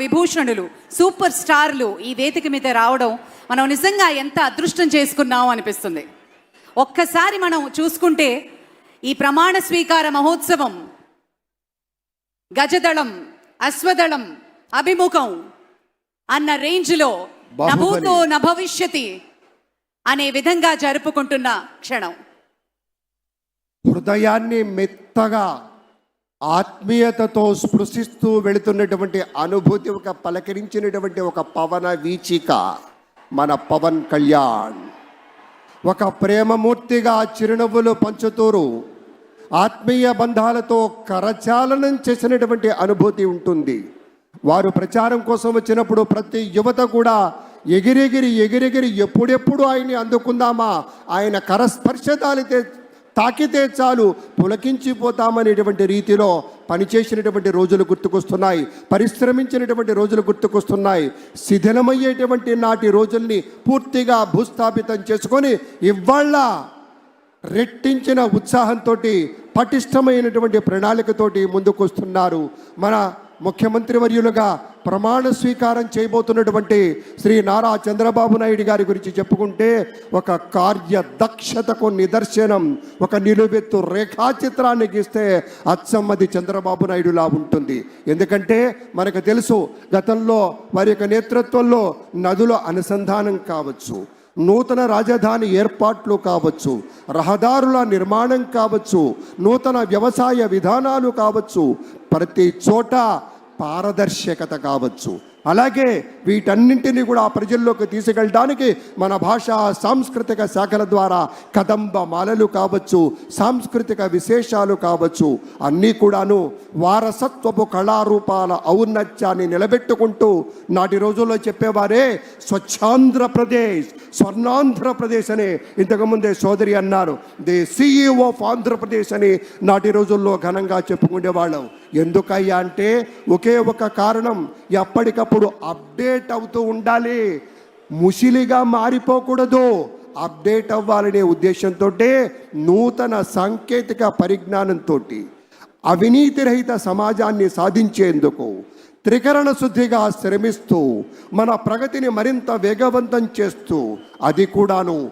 విభూషణులు super స్టార్లు ఈ వేదిక మీద రావడం మనం నిజంగా ఎంత అదృష్టం చేసుకున్నాం అనిపిస్తుంది ఒక్కసారి మనం చూసుకుంటే ఈ ప్రమాణ స్వీకార మహోత్సవం గజదళం అశ్వదళం అభిముఖం అన్న రేంజ్లో. నభూతో నభవిష్యతి అనే విధంగా జరుపుకుంటున్న క్షణం హృదయాన్ని మెత్తగా ఆత్మీయతతో స్పృశిస్తూ వెళుతున్నటువంటి అనుభూతి ఒక పలకరించినటువంటి ఒక పవన వీచిక మన పవన్ కళ్యాణ్. ఒక ప్రేమమూర్తిగా చిరునవ్వులు పంచుతూరు ఆత్మీయ బంధాలతో కరచాలనం చేసినటువంటి అనుభూతి ఉంటుంది. వారు ప్రచారం కోసం వచ్చినప్పుడు ప్రతి యువత కూడా ఎగిరెగిరి ఎగిరెగిరి ఎప్పుడెప్పుడు ఆయన్ని అందుకుందామా? ఆయన కరస్పర్శ తాలితే తాకితే చాలు పులకించిపోతామనేటువంటి రీతిలో పనిచేసినటువంటి రోజులు గుర్తుకొస్తున్నాయి. పరిశ్రమించినటువంటి రోజులు గుర్తుకొస్తున్నాయి. శిథిలమయ్యేటువంటి నాటి రోజుల్ని పూర్తిగా భూస్థాపితం చేసుకొని ఇవాళ రెట్టించిన ఉత్సాహంతో పటిష్టమైనటువంటి ప్రణాళికతోటి ముందుకొస్తున్నారు. మన ముఖ్యమంత్రి వర్యులుగా ప్రమాణ స్వీకారం చేయబోతున్నటువంటి శ్రీ నారా చంద్రబాబు నాయుడు గారి గురించి చెప్పుకుంటే ఒక కార్యదక్షతకు నిదర్శనం ఒక నిలువెత్తు రేఖాచిత్రాన్ని గీస్తే అచ్చమ్మది చంద్రబాబు నాయుడులా ఉంటుంది. ఎందుకంటే మనకు తెలుసు గతంలో వారి యొక్క నేతృత్వంలో నదుల అనుసంధానం కావచ్చు నూతన రాజధాని ఏర్పాట్లు కావచ్చు రహదారుల నిర్మాణం కావచ్చు నూతన వ్యవసాయ విధానాలు కావచ్చు ప్రతి చోట పారదర్శకత కావచ్చు. అలాగే వీటన్నింటినీ కూడా ప్రజల్లోకి తీసుకెళ్ళడానికి మన భాషా సాంస్కృతిక శాఖల ద్వారా కదంబ మాలలు కావచ్చు సాంస్కృతిక విశేషాలు కావచ్చు అన్నీ కూడాను వారసత్వపు కళారూపాల ఔన్నత్యాన్ని నిలబెట్టుకుంటూ నాటి రోజుల్లో చెప్పేవారే స్వచ్ఛాంధ్రప్రదేశ్ స్వర్ణాంధ్రప్రదేశ్ అని ఇంతకుముందే సోదరి అన్నారు. ది సిఇఓ ఆఫ్ ఆంధ్రప్రదేశ్ అని నాటి రోజుల్లో ఘనంగా చెప్పుకునేవాళ్ళం. ఎందుకయ్యా అంటే ఒకే ఒక కారణం. ఎప్పటికప్పుడు అప్డేట్ అవుతూ ఉండాలి. ముసిలిగా మారిపోకూడదు. అప్డేట్ అవ్వాలనే ఉద్దేశంతో నూతన సాంకేతిక పరిజ్ఞానంతో అవినీతి రహిత సమాజాన్ని సాధించేందుకు త్రికరణ శుద్ధిగా శ్రమిస్తూ మన ప్రగతిని మరింత వేగవంతం చేస్తూ అది కూడాను